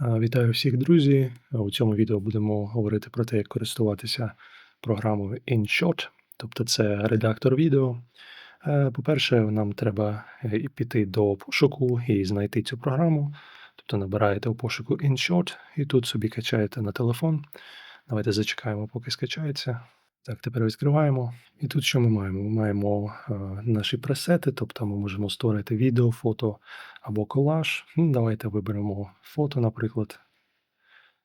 Вітаю всіх, друзі! У цьому відео будемо говорити про те, як користуватися програмою InShot, тобто це редактор відео. Е, По-перше, нам треба е, піти до пошуку і знайти цю програму. Тобто набираєте у пошуку InShot і тут собі качаєте на телефон. Давайте зачекаємо, поки скачається. Так, тепер відкриваємо. І тут що ми маємо? Ми маємо е, наші пресети, тобто ми можемо створити відео, фото або колаж. Ну, Давайте виберемо фото, наприклад.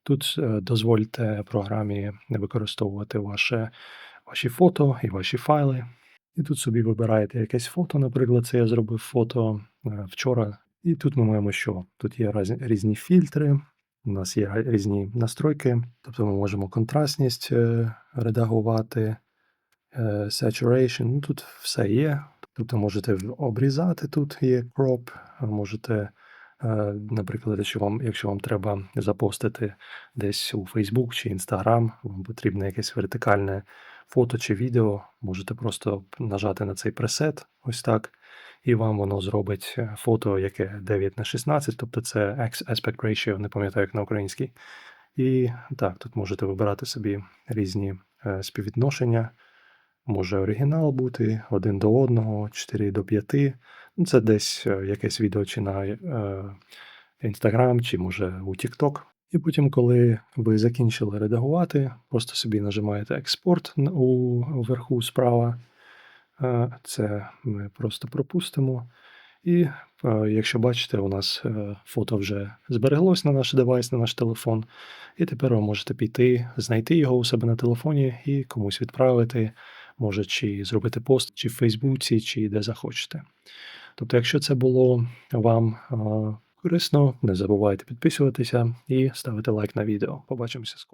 Тут е, дозвольте програмі використовувати ваше, ваші фото і ваші файли. І тут собі вибираєте якесь фото, наприклад, це я зробив фото е, вчора. І тут ми маємо що? Тут є раз- різні фільтри, у нас є різні настройки, тобто ми можемо контрастність е, редагувати, е, saturation, ну тут все є. Тобто можете обрізати тут є crop, можете, е, наприклад, якщо вам, якщо вам треба запостити десь у Facebook чи Instagram, вам потрібне якесь вертикальне фото чи відео, можете просто нажати на цей пресет, ось так, і вам воно зробить е, фото, яке 9 на 16, тобто це aspect ratio, не пам'ятаю, як на українській. І так, тут можете вибирати собі різні е, співвідношення. Може оригінал бути 1 до 1, 4 до 5. Ну, це десь е, якесь відео чи на е, Instagram, чи може у TikTok. І потім, коли ви закінчили редагувати, просто собі нажимаєте експорт у вверху справа. Це ми просто пропустимо. І е, якщо бачите, у нас е, фото вже збереглось на наш девайс, на наш телефон. І тепер ви можете піти, знайти його у себе на телефоні і комусь відправити, може, чи зробити пост, чи в Фейсбуці, чи де захочете. Тобто, якщо це було вам е, корисно, не забувайте підписуватися і ставити лайк на відео. Побачимося скоро.